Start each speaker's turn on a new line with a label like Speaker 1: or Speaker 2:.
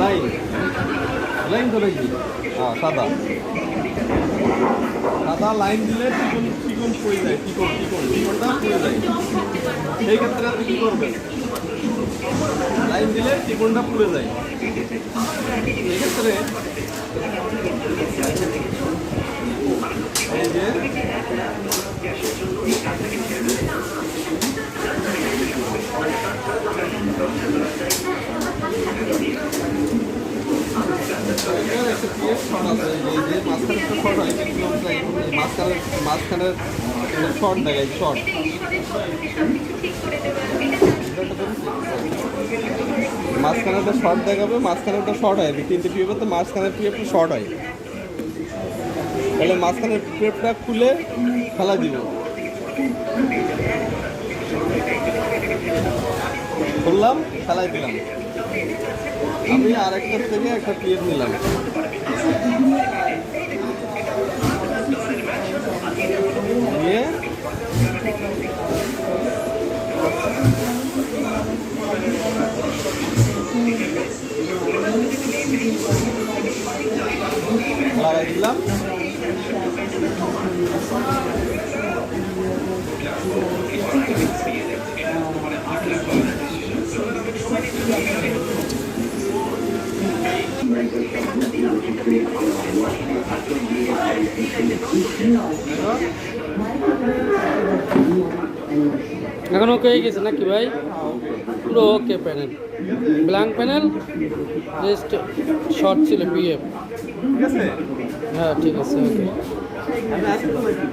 Speaker 1: Line line তো নাকি হ্যাঁ সাদা। সাদা লাইন দিলে চিকন চিকন পড়ে যায় চিকন চিকন চিকনটা পড়ে যায়। সেই ক্ষেত্রে আপনি কী করবেন লাইন দিলে চিকনটা পুড়ে যায়। এক্ষেত্রে এই যে এখানে একটা PF shot আছে, এই যে মাঝখানে একটা shot হয়, কিন্তু আমরা এই মাঝখানের মাঝখানের শর্ট দেখাই শর্ট মাঝখানে একটা শর্ট দেখাবে মাঝখানে একটা শর্ট হয় তিনটে পিএফের তো মাঝখানে পিএফটা শর্ট হয় তাহলে মাঝখানে পিএফটা খুলে ফেলা দিব খুললাম খেলায় দিলাম আমি আরেকটার থেকে একটা পিএফ নিলাম নিয়ে লাগাই দিলাম
Speaker 2: এখন ওকে হয়ে গেছে নাকি ভাই পুরো okay panel blank panel just short ছিল পিএফ
Speaker 1: ঠিক আছে
Speaker 2: হ্যাঁ ঠিক আছে ওকে
Speaker 1: আমি আসি তো নাকি